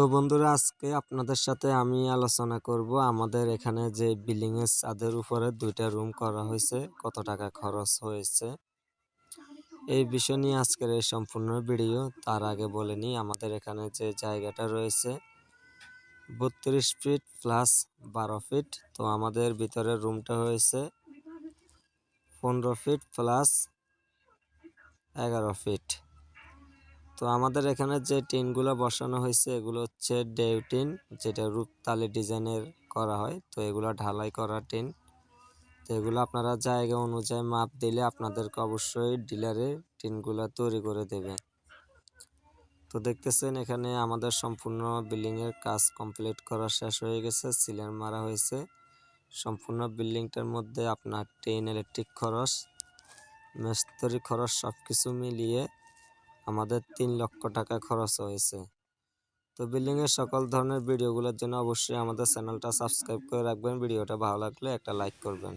তো বন্ধুরা, আজকে আপনাদের সাথে আমি আলোচনা করব আমাদের এখানে যে বিল্ডিং এর ছাদের উপরে দুইটা রুম করা হয়েছে, কত টাকা খরচ হয়েছে। এই বিষয় নিয়ে আজকের এই সম্পূর্ণ ভিডিও তার আগে বলে নিই, আমাদের এখানে যে জায়গাটা রয়েছে, বত্রিশ ফিট প্লাস বারো ফিট তো আমাদের ভিতরের রুমটা হয়েছে পনেরো ফিট প্লাস এগারো ফিট তো আমাদের এখানে যে টিনগুলো বসানো হয়েছে, এগুলো হচ্ছে ডেউ টিন, যেটা রূপতালি ডিজাইনের করা হয়। তো এগুলো ঢালাই করা টিন। তো এগুলো আপনারা জায়গা অনুযায়ী মাপ দিলে আপনাদেরকে অবশ্যই ডিলারে টিনগুলো তৈরি করে দেবে। তো দেখতেছেন এখানে আমাদের সম্পূর্ণ বিল্ডিংয়ের কাজ কমপ্লিট করা শেষ হয়ে গেছে সিলিং মারা হয়েছে। সম্পূর্ণ বিল্ডিংটার মধ্যে আপনার টিন, ইলেকট্রিক খরচ, মেস্তরি খরচ সব কিছু মিলিয়ে আমাদের তিন লক্ষ টাকা খরচ হয়েছে। তো বিল্ডিংয়ের সকল ধরনের ভিডিওগুলোর জন্য অবশ্যই আমাদের চ্যানেলটা সাবস্ক্রাইব করে রাখবেন। ভিডিওটা ভালো লাগলে একটা লাইক করবেন।